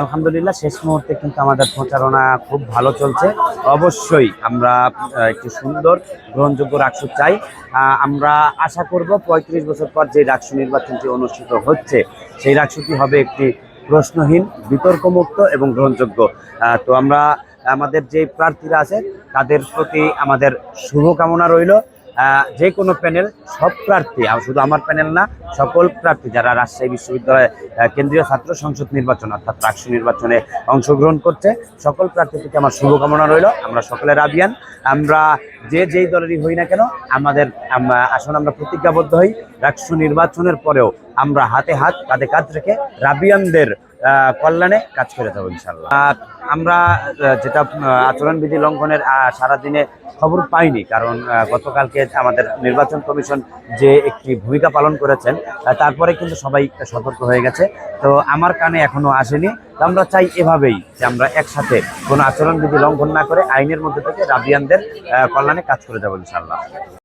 আলহামদুলিল্লাহ, শেষ মুহূর্তে কিন্তু আমাদের প্রচারণা খুব ভালো চলছে। অবশ্যই আমরা একটি সুন্দর গ্রহণযোগ্য রাষ্ট্র চাই। আমরা আশা করব ৩৫ বছর পর যে রাষ্ট্র নির্বাচনটি অনুষ্ঠিত হচ্ছে, সেই রাষ্ট্রটি হবে একটি প্রশ্নহীন, বিতর্কমুক্ত এবং গ্রহণযোগ্য। তো আমরা আমাদের যে প্রার্থীরা আছে, তাদের প্রতি আমাদের শুভকামনা রইল। যে কোনো প্যানেল, সব প্রার্থী শুধু আমার প্যানেল না, সকল প্রার্থী যারা রাজশাহী বিশ্ববিদ্যালয়ে কেন্দ্রীয় ছাত্র সংসদ নির্বাচন, অর্থাৎ রাকসু নির্বাচনে অংশগ্রহণ করছে, সকল প্রার্থী থেকে আমার শুভকামনা রইল। আমরা সকলের আবিয়ান আমরা যে যেই দলেরই হই না কেন, আমাদের, আম- আসুন আমরা প্রতিজ্ঞাবদ্ধ হই। রাকসু নির্বাচনের পরেও আমরা হাতে হাত কাঁধে কাঁধ রেখে রাবিয়ানদের কল্যাণে কাজ করে যাব ইনশাল্লাহ আমরা যেটা আচরণবিধি লঙ্ঘনের সারাদিনে খবর পাইনি, কারণ গতকালকে আমাদের নির্বাচন কমিশন যে একটি ভূমিকা পালন করেছেন তারপরে কিন্তু সবাই সতর্ক হয়ে গেছে। তো আমার কানে এখনও আসেনি। তো আমরা চাই এভাবেই যে আমরা একসাথে কোনো আচরণবিধি লঙ্ঘন না করে আইনের মধ্যে থেকে রাবিয়ানদের কল্যাণে কাজ করে যাব ইনশাল্লাহ